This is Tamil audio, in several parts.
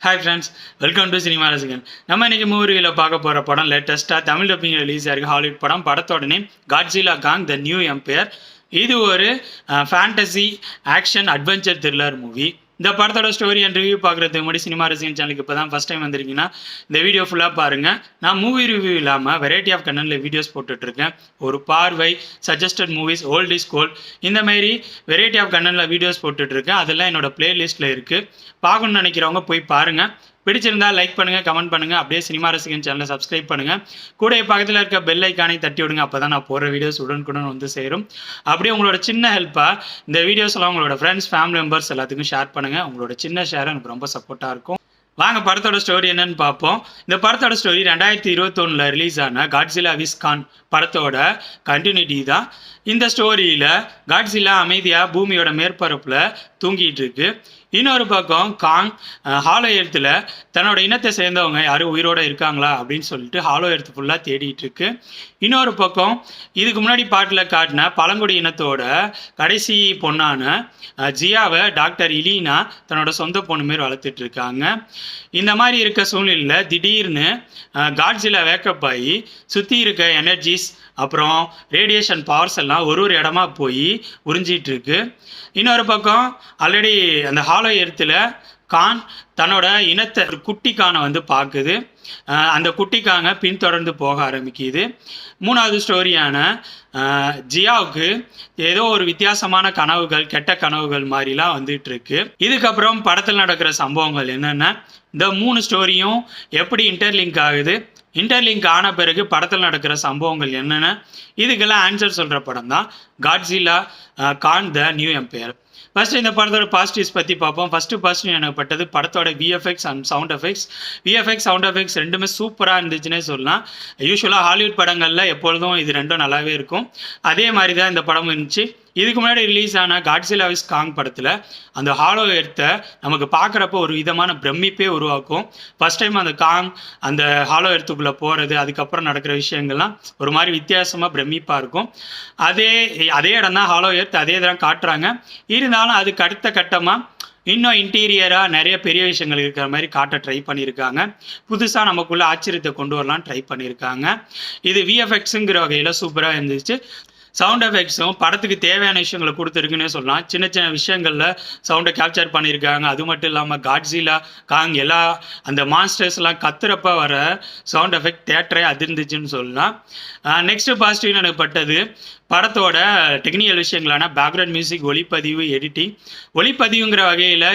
Hi friends welcome to cinema ரசிகன் நம்ம இன்னைக்கு மூவியில் பார்க்க போகிற படம் லேட்டஸ்ட்டாக தமிழ் டப்பிங் ரிலீஸ் ஆயிருக்கு ஹாலிவுட் படம். படத்தோட name Godzilla Kong the new empire இது ஒரு fantasy action adventure thriller movie இந்த படத்தோட ஸ்டோரி அண்ட் ரிவ்யூ பார்க்குறதுக்கு முன்னாடி சினிமா ரசிகன் சேனலுக்கு இப்போ தான் ஃபஸ்ட் டைம் வந்திருக்கீங்கன்னா இந்த வீடியோ ஃபுல்லாக பாருங்கள் நான் மூவி ரிவ்யூ இல்லாமல் வெரைட்டி ஆஃப் கண்டனில் வீடியோஸ் போட்டுட்ருக்கேன். ஒரு பார்வை suggested movies old is gold இந்தமாரி வெரைட்டி ஆஃப் கண்டனில் வீடியோஸ் போட்டுட்ருக்கேன். அதெல்லாம் என்னோட பிளேலிஸ்ட்டில் இருக்குது பார்க்கணும்னு நினைக்கிறவங்க போய் பாருங்கள் பிடிச்சிருந்தா லைக் பண்ணுங்கள் கமெண்ட் பண்ணுங்கள் அப்படியே சினிமா ரசிகன் சேனலை சப்ஸ்கிரைப் பண்ணுங்கள் கூட பக்கத்தில் இருக்க பெல் ஐக்கானை தட்டி விடுங்க அப்போ தான் நான் போடுற வீடியோஸ் உடனுக்குடன் வந்து சேரும். அப்படியே உங்களோட சின்ன ஹெல்ப்பாக இந்த வீடியோஸ்லாம் உங்களோட ஃப்ரெண்ட்ஸ் ஃபேமிலி மெம்பர்ஸ் எல்லாத்துக்கும் ஷேர் பண்ணுங்கள் உங்களோட சின்ன ஷேர் எனக்கு ரொம்ப சப்போர்ட்டாக இருக்கும். வாங்க படத்தோட ஸ்டோரி என்னன்னு பார்ப்போம். இந்த படத்தோட ஸ்டோரி ரெண்டாயிரத்தி இருபத்தொன்னில் ரிலீஸ் ஆன காட்ஸிலா விஸ்கான் படத்தோட கண்டினியூட்டி தான். இந்த ஸ்டோரியில் காட்ஸிலா அமைதியாக பூமியோட மேற்பரப்பில் தூங்கிட்டு இருக்கு. இன்னொரு பக்கம் காங் ஹாலோ எர்த்தில் தன்னோட இனத்தை சேர்ந்தவங்க யாரும் உயிரோடு இருக்காங்களா? அப்படின்னு சொல்லிட்டு ஹாலோ எழுத்து ஃபுல்லாக தேடிட்டு இருக்கு. இன்னொரு பக்கம் இதுக்கு முன்னாடி பாட்டில் காட்டின பழங்குடி இனத்தோட கடைசி பொண்ணான ஜியாவை டாக்டர் இலீனா தன்னோட சொந்த பொண்ணு மாரி வளர்த்துட்டு இருக்காங்க. இந்த மாதிரி இருக்க சூழ்நிலையில் திடீர்னு காட்ஸில் வேக்கப் ஆகி சுற்றி இருக்க எனர்ஜிஸ் அப்புறம் ரேடியேஷன் பவர்ஸ் எல்லாம் ஒரு ஒரு இடமா போய் உறிஞ்சிட்டு இருக்கு இன்னொரு பக்கம் ஆல்ரெடி அந்த ஹாலோ எர்த்தில் கான் தன்னோட இனத்தை குட்டி கானை வந்து பார்க்குது. அந்த குட்டிக்காங்க பின்தொடர்ந்து போக ஆரம்பிக்குது. மூணாவது ஸ்டோரியான ஜியாவுக்கு ஏதோ ஒரு வித்தியாசமான கனவுகள் கெட்ட கனவுகள் மாதிரிலாம் வந்துட்டு இருக்கு இதுக்கப்புறம் படத்தில் நடக்கிற சம்பவங்கள் என்னென்ன இந்த மூணு ஸ்டோரியும் எப்படி இன்டர்லிங்க் ஆகுது? இன்டர்லிங்க் ஆன பிறகு படத்தில் நடக்கிற சம்பவங்கள் என்னென்ன? இதுக்கெல்லாம் ஆன்சர் சொல்கிற படம் தான் Godzilla Kong the new empire first இந்த படத்தோட பாசிட்டிவ்ஸ் பற்றி பார்ப்போம். ஃபஸ்ட்டு பாசிட்டிவ் எனப்பட்டது படத்தோட VFX and sound effects VFX sound effects ரெண்டுமே சூப்பராக இருந்துச்சுன்னே சொல்லலாம். யூஸ்வலாக ஹாலிவுட் படங்களில் எப்பொழுதும் இது ரெண்டும் நல்லாவே இருக்கும். அதே மாதிரி தான் இந்த படம் இருந்துச்சு. இதுக்கு முன்னாடி ரிலீஸ் ஆன காட்ஸிலா விஸ் காங் படத்தில் அந்த ஹாலோ எர்த்தை நமக்கு பார்க்குறப்ப ஒரு விதமான பிரமிப்பே உருவாக்கும். ஃபர்ஸ்ட் டைம் அந்த காங் அந்த ஹாலோ எர்த்துக்குள்ளே போகிறது அதுக்கப்புறம் நடக்கிற விஷயங்கள்லாம் ஒரு மாதிரி வித்தியாசமாக பிரமிப்பாக இருக்கும். அதே அதே இடம் தான் ஹாலோ எர்த் அதே தான் காட்டுறாங்க. இருந்தாலும் அதுக்கு அடுத்த கட்டமாக இன்னும் இன்டீரியராக நிறைய பெரிய விஷயங்கள் இருக்கிற மாதிரி காட்ட ட்ரை பண்ணியிருக்காங்க. புதுசாக நமக்குள்ள ஆச்சரியத்தை கொண்டு வரலாம் ட்ரை பண்ணியிருக்காங்க. இது விஎஃப்எக்ஸுங்கிற வகையில் சூப்பராக இருந்துச்சு. சவுண்ட் எஃபெக்ட்ஸும் படத்துக்கு தேவையான விஷயங்களை கொடுத்துருக்குன்னே சொல்லலாம். சின்ன சின்ன விஷயங்களில் சவுண்டை கேப்சர் பண்ணியிருக்காங்க. அது மட்டும் இல்லாமல் காட்ஸிலா காங் எல்லா அந்த மாஸ்டர்ஸ்லாம் கத்துறப்ப வர சவுண்ட் எஃபெக்ட் தேட்டரே அதிர்ந்துச்சுன்னு சொல்லலாம். நெக்ஸ்ட் பாசிட்டிவ்னு எனக்கு பட்டது. படத்தோட டெக்னிக்கல் விஷயங்களான பேக்ரவுண்ட் மியூசிக் ஒளிப்பதிவு எடிட்டிங் ஒளிப்பதிவுங்கிற வகையில்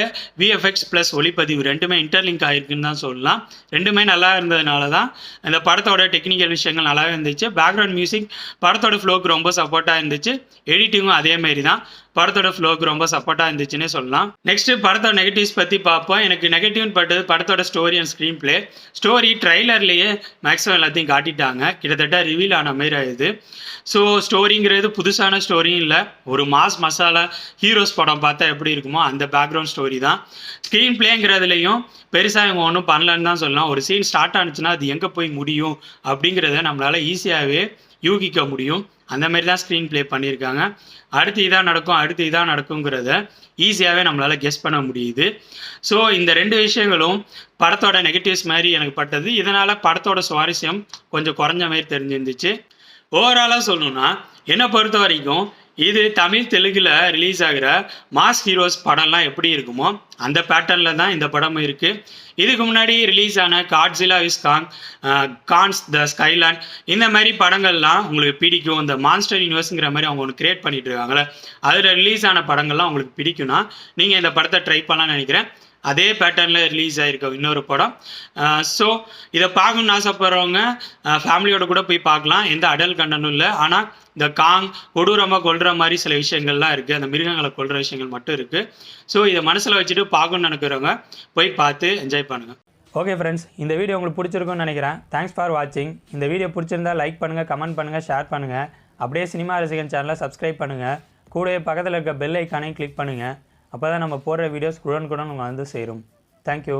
விஎஃப்எக்ஸ் ப்ளஸ் ஒளிப்பதிவு ரெண்டுமே இன்டர்லிங்க் ஆகிருக்குன்னு தான் சொல்லலாம். ரெண்டுமே நல்லா இருந்ததுனால தான் இந்த படத்தோட டெக்னிக்கல் விஷயங்கள் நல்லாவே இருந்துச்சு. பேக்ரவுண்ட் மியூசிக் படத்தோட ஃப்ளோக்கு ரொம்ப சப்போர்ட்டாக இருந்துச்சு. எடிட்டிங்கும் அதேமாரி தான் படத்தோட ஃப்ளோக்கு ரொம்ப சப்போர்ட்டாக இருந்துச்சுன்னே சொல்லலாம். நெக்ஸ்ட் படத்தோட நெகட்டிவ்ஸ் பற்றி பார்ப்போம். எனக்கு நெகட்டிவ்னு பட்டது படத்தோட story and screenplay story ட்ரைலர்லேயே மேக்ஸிமம் எல்லாத்தையும் காட்டிட்டாங்க. கிட்டத்தட்ட ரிவீல் ஆன மாதிரி ஆகுது ஸோ ஸ்டோரிங்கிறது புதுசான ஸ்டோரியும் இல்லை. ஒரு மாஸ் மசாலா ஹீரோஸ் படம் பார்த்தா எப்படி இருக்குமோ அந்த பேக்ரவுண்ட் ஸ்டோரி தான். ஸ்க்ரீன் பிளேங்கிறதுலையும் பெருசாக இவங்க ஒன்றும் பண்ணலன்னு தான் சொல்லலாம். ஒரு சீன் ஸ்டார்ட் ஆனிச்சுன்னா அது எங்கே போய் முடியும் அப்படிங்கிறத நம்மளால் ஈஸியாகவே யூகிக்க முடியும். அந்த மாதிரி தான் ஸ்க்ரீன் ப்ளே பண்ணியிருக்காங்க. அடுத்து இதாக நடக்கும் அடுத்து இதாக நடக்குங்கிறத ஈஸியாகவே நம்மளால் கெஸ் பண்ண முடியுது. ஸோ இந்த ரெண்டு விஷயங்களும் படத்தோட நெகட்டிவ்ஸ் மாதிரி எனக்கு பட்டது. இதனால் படத்தோட சுவாரஸ்யம் கொஞ்சம் குறைஞ்ச மாதிரி தெரிஞ்சிருந்துச்சு. ஓவராலாக சொல்லணும்னா என்னை பொறுத்த வரைக்கும் இது தமிழ் தெலுங்கில் ரிலீஸ் ஆகிற மாஸ் ஹீரோஸ் படம்லாம் எப்படி இருக்குமோ அந்த பேட்டர்னில் தான் இந்த படமும் இருக்குது இதுக்கு முன்னாடி ரிலீஸ் ஆன காட்ஸிலா இஸ் காங் கான்ஸ் த ஸ்கைலாண்ட் இந்த மாதிரி படங்கள்லாம் உங்களுக்கு பிடிக்கும். இந்த மான்ஸ்டர் யூனிவர்ஸுங்கிற மாதிரி அவங்க ஒன்று கிரியேட் பண்ணிட்டு இருக்காங்களே அதில் ரிலீஸ் ஆன படங்கள்லாம் உங்களுக்கு பிடிக்கும்னா நீங்கள் இந்த படத்தை ட்ரை பண்ணலாம்னு நினைக்கிறேன். அதே பேட்டர்னில் ரிலீஸ் ஆகிருக்கும் இன்னொரு படம். ஸோ இதை பார்க்கணும்னு ஆசைப்படுறவங்க ஃபேமிலியோட கூட போய் பார்க்கலாம். எந்த அடல் கண்டனும் இல்லை. ஆனால் இந்த காங் கொடூரமாக கொள்கிற மாதிரி சில விஷயங்கள்லாம் இருக்குது அந்த மிருகங்களை கொள்கிற விஷயங்கள் மட்டும் இருக்குது ஸோ இதை மனசில் வச்சுட்டு பார்க்கணும்னு நினைக்கிறவங்க போய் பார்த்து என்ஜாய் பண்ணுங்கள் ஓகே ஃப்ரெண்ட்ஸ் இந்த வீடியோ உங்களுக்கு பிடிச்சிருக்கும்னு நினைக்கிறேன். தேங்க்ஸ் ஃபார் வாட்சிங் இந்த வீடியோ பிடிச்சிருந்தா லைக் பண்ணுங்கள் கமெண்ட் பண்ணுங்கள் ஷேர் பண்ணுங்கள் அப்படியே சினிமா ரசிகன் சேனலை சப்ஸ்கிரைப் பண்ணுங்கள் கூடவே பக்கத்தில் இருக்க பெல் ஐக்கானையும் கிளிக் பண்ணுங்கள் அப்போ தான் நம்ம போடுற வீடியோஸ் குடன் உங்களை வந்து சேரும். தேங்க்யூ